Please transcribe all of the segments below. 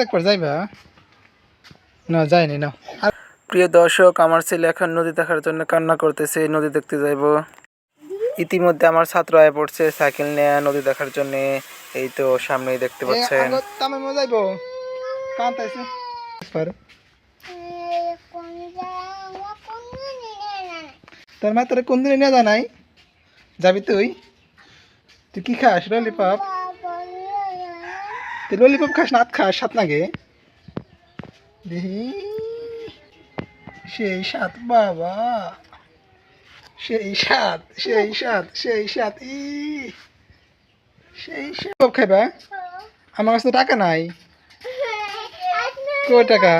দেখবার যাইবা না না। প্রিয় দর্শক আমার ছেলে এখন নদী দেখার জন্য কান্না করতেছে নদী দেখতে যাইব। ইতিমধ্যে আমার ছাত্র আয় পড়ছে সাইকেল নিয়ে নদী দেখার জন্য। এই তো সামনেই দেখতে পাচ্ছেন। কান্তাইছে তোর মা তোর কোন দিনে নিয়ে জানাই যাবি তুই? তুই কি খাস ললিপপ তুই ললিপপ খাস না খাস, সাত দেখি সেই সাত বাবা। সেই সাত সেই সাত সেই সাত, ই। সেই সাত। খাইবা? আমার কাছে টাকা নাই। কো টাকা?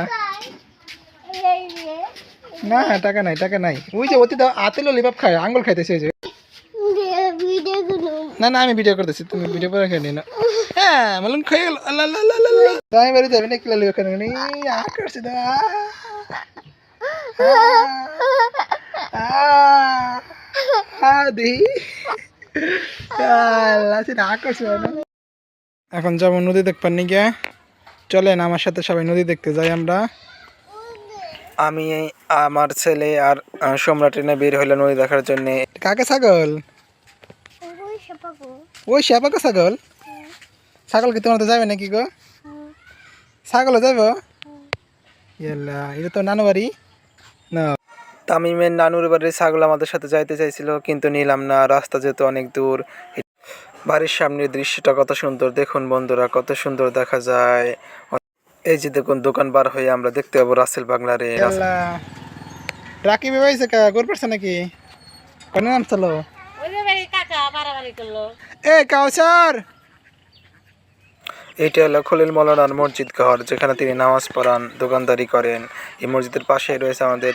না, টাকা নাই টাকা নাই। ওই যে অতি আতে ললিপপ খায়, আঙ্গুল খাইতেছে যে। না না আমি ভিডিও করতেছি তুমি ভিডিও করে খেয়ে না। হ্যাঁ মালুন খেয়ে গেল। আল্লাহ আল্লাহ আল্লাহ আল্লাহ তাই বাড়ি যাবে না কিলো লিও খানে নি আ করছে দা আদি আল্লাহ সেটা আ করছে এখন যাব নদী দেখবার নি গিয়া চলেন আমার সাথে সবাই নদী দেখতে যাই আমরা। আমি আমার ছেলে আর সম্রাট বের হইল নদী দেখার জন্য। কাকে ছাগল? ওই শ্যাপাকে ছাগল? ছাগল কি তোমার তো যাবে নাকি গো? ছাগল যাব? ইয়াল্লা এটা তো নানু বাড়ি। না। তামিমের নানুর বাড়ির ছাগল আমাদের সাথে যাইতে চাইছিল কিন্তু নিলাম না রাস্তা যেহেতু অনেক দূর। বাড়ির সামনের দৃশ্যটা কত সুন্দর দেখুন বন্ধুরা কত সুন্দর দেখা যায়। এই যে দেখুন দোকান বার হয়ে আমরা দেখতে পাবো রাসেল বাংলারে। ইয়াল্লা। রাকি বেবাইছে কা গোর পারছে নাকি? কোন নাম চলো এ কাউসার। এইটা হলো খলিল মৌলানার মসজিদ ঘর যেখানে তিনি নামাজ পড়ান দোকানদারি করেন। এই মসজিদের পাশেই রয়েছে আমাদের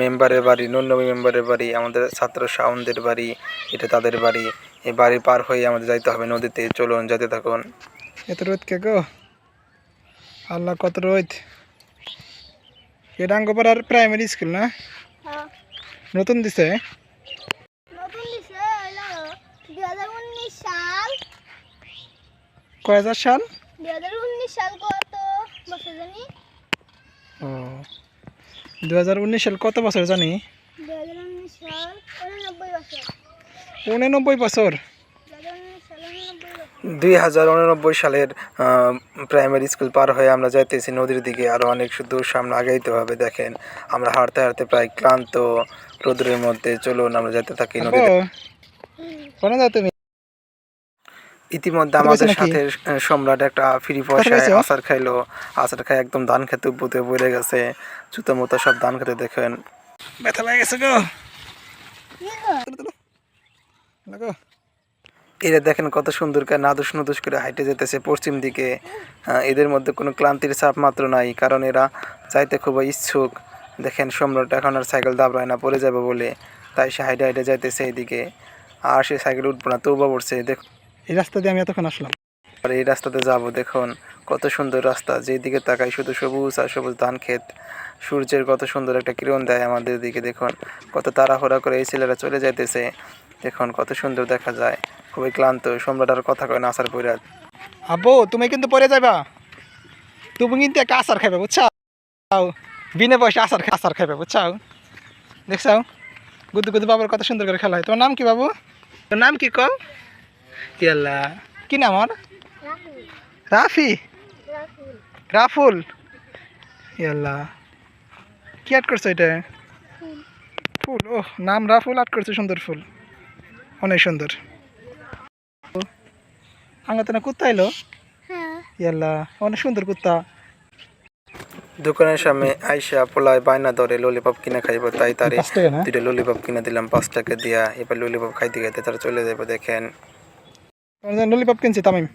মেম্বারের বাড়ি নুন্নবী মেম্বারের বাড়ি আমাদের ছাত্র শাওনদের বাড়ি এটা তাদের বাড়ি। এই বাড়ি পার হয়ে আমাদের যাইতে হবে নদীতে চলুন যেতে থাকুন। এত রোদ কে গো? আল্লাহ কত রোদ। এ ডাঙ্গপাড়ার প্রাইমারি স্কুল না? নতুন দিছে? কয় হাজার সাল? দুই হাজার উনিশ সাল কত বছর জানি? ও। দু হাজার উনিশ সাল কত বছর জানি? দুই হাজার উননব্বই বছর। দুই হাজার সালের প্রাইমারি স্কুল পার হয়ে আমরা যাইতেছি নদীর দিকে আরও অনেক দূর সামনে আগাইতে হবে দেখেন। আমরা হাঁটতে হাঁটতে প্রায় ক্লান্ত রোদ্রের মধ্যে চলুন আমরা যেতে থাকি নদীতে কোনে তুমি? ইতিমধ্যে আমাদের সাথে সম্রাট একটা ফ্রি পয়সায় আচার খাইলো। আচার খাই একদম ধান খেতে বুতে পড়ে গেছে। জুতো মতো সব ধান খেতে দেখেন। ব্যথা লাগে গেছে গো। এরা দেখেন কত সুন্দর করে নাদুস নুদুস করে হাইটে যেতেছে পশ্চিম দিকে। এদের মধ্যে কোনো ক্লান্তির চাপ মাত্র নাই কারণ এরা যাইতে খুব ইচ্ছুক। দেখেন সম্রাট এখন আর সাইকেল দাবড়ায় না পড়ে যাবে বলে। তাই সে হাইটে হাইটে যাইতেছে এইদিকে আর সে সাইকেল উঠবো না তবুবা পড়ছে দেখ এই রাস্তা দিয়ে আমি এতক্ষণ আসলাম। আর এই রাস্তাতে যাব দেখুন কত সুন্দর রাস্তা। যেদিকে তাকাই শুধু সবুজ আর সবুজ ধান ক্ষেত। সূর্যের কত সুন্দর একটা কিরণ দেয় আমাদের দিকে দেখুন। কত তাড়াহুড়া করে এই ছেলেরা চলে যাইতেছে। দেখুন কত সুন্দর দেখা যায়। খুবই ক্লান্ত সম্রাট আর কথা কয় না আসার পরে আব্বু তুমি কিন্তু পরে যাইবা। তুমি কিন্তু একটা আচার খাইবে বুঝছাও? বিনা পয়সা আচার আচার খাইবে বুঝছাও? দেখছাও? গুদু গুদু বাবার কত সুন্দর করে খেলা হয়। তোমার নাম কি বাবু? তোর নাম কি কম ইয়াল্লা কি নাম আমার? রাফি। রাফুল। ইয়াল্লা। কি আট করছ এটা? ফুল। ও নাম রাফুল আট করছ সুন্দর ফুল। অনেক সুন্দর। আঙ্গাতে না কুত্তা এলো? ইয়াল্লা অনেক সুন্দর কুত্তা। দোকানের সামনে আইসা পোলায় বায়না ধরে ললিপপ কিনে খাইব তাই তারে দুইটা ললিপপ কিনে দিলাম পাঁচ টাকা দিয়া। এবার ললিপপ খাইতে খাইতে তারা চলে যাবে দেখেন। ললিপপ কিনছি তামিম।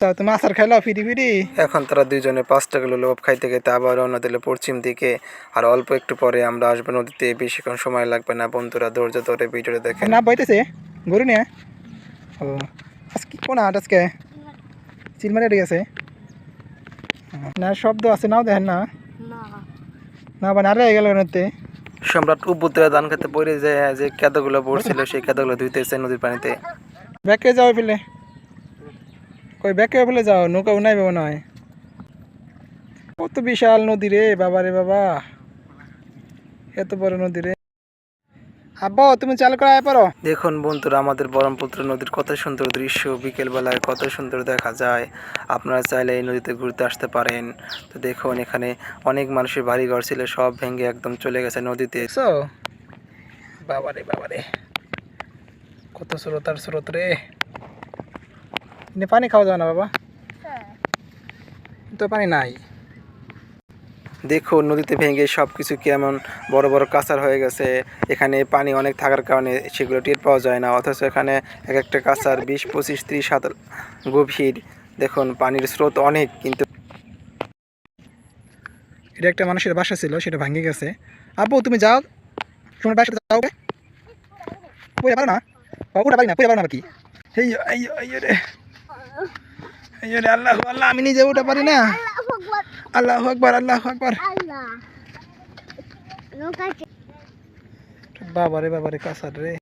তা তুমি আচার খাইলা ফিরি ফিরি? এখন তারা দুইজনে পাঁচ টাকা ললিপপ খাইতে খাইতে আবার রওনা দিল পশ্চিম দিকে। আর অল্প একটু পরে আমরা আসব নদীতে বেশিক্ষণ সময় লাগবে না। বন্ধুরা ধৈর্য ধরে ভিডিওটা দেখেন। না বইতেছে। গরু নিয়ে। ও আজকে কোন হাট আজকে? চিলমারি হাটে গেছে? না শব্দ আছে নাও দেখেন না। না না বা নারে গেল নদীতে। সম্রাট উপুতে ধান খেতে পড়ে যায় যে কেদাগুলো পড়ছিল সেই কেদাগুলো ধুইতেছে নদীর পানিতে। ব্যাকে যাও ফেলে। কই ব্যাকে বলে যাও নৌকা উনাইবে মনে হয়। কত বিশাল নদী রে বাবা রে বাবা। এত বড় নদী রে। আব্বা তুমি চালু করে আয় পারো দেখুন বন্ধুরা আমাদের বরমপুত্র নদীর কত সুন্দর দৃশ্য। বিকেলবেলায় কত সুন্দর দেখা যায়। আপনারা চাইলে এই নদীতে ঘুরতে আসতে পারেন। তো দেখুন এখানে অনেক মানুষের বাড়ি ঘর ছিল সব ভেঙে একদম চলে গেছে নদীতে। দেখছ? বাবারে বাবারে কত স্রোত আর স্রোত রে। এনে পানি খাওয়া যাবে না বাবা? হ্যাঁ। তো পানি নাই। দেখুন নদীতে ভেঙে সব কিছু কেমন বড় বড় কাঁচার হয়ে গেছে। এখানে পানি অনেক থাকার কারণে সেগুলো টের পাওয়া যায় না। অথচ এখানে এক একটা কাঁচার বিশ পঁচিশ ত্রিশ হাত গভীর। দেখুন পানির স্রোত অনেক কিন্তু এটা একটা মানুষের বাসা ছিল সেটা ভাঙে গেছে। আব্বু তুমি যাও। তোমার বাসাতে যাও। পারো না? ও, পুরা পারি না পুরা পারো না কি? এই রে। এই আল্লাহ আল্লাহ, আমি নিজে উঠে পারি না। আল্লাহ আকবার আল্লাহ আকবার। বাবারে বাবারে, কাসার রে।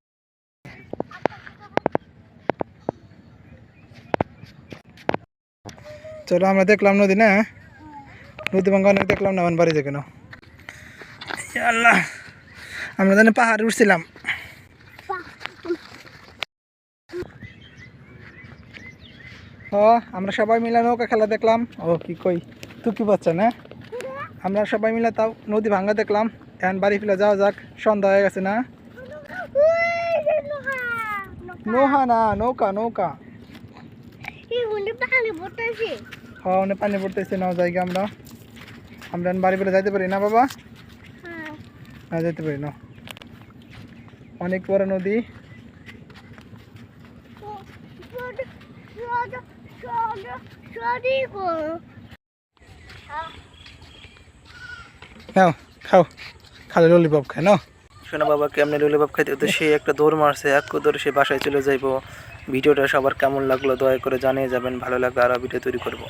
চলো, আমরা দেখলাম নদী না? নদী ভাঙ্গা অনেক দেখলাম না, আমার বাড়ি যে কেন আল্লাহ, আমরা জানি পাহাড়ে উঠছিলাম। ও আমরা সবাই মিলে নৌকা খেলা দেখলাম। ও কি কই? তুই কি পাচ্ছ না? আমরা সবাই মিলে তাও নদী ভাঙ্গা দেখলাম। এখন বাড়ি ফিরে যাওয়া যাক। সন্ধ্যা হয়ে গেছে না? নৌহা না নৌকা নৌকা। হ্যাঁ অনেক পানি পড়তেছে নাও জায়গা আমরা। আমরা বাড়ি ফিরে যাইতে পারি না বাবা? হ্যাঁ। না যেতে পারি না অনেক বড় নদী। নাও খাও। খালি ললিপপ খায় নাও শোনা বাবা, কেমনে ললিপপ খাইতে তো সে একটা দৌড় মারছে, এক দৌড় সে বাসায় চলে যাইবো। ভিডিওটা সবার কেমন লাগল দয়া করে জানিয়ে যাবেন, ভালো লাগলে আরও ভিডিও তৈরি করব।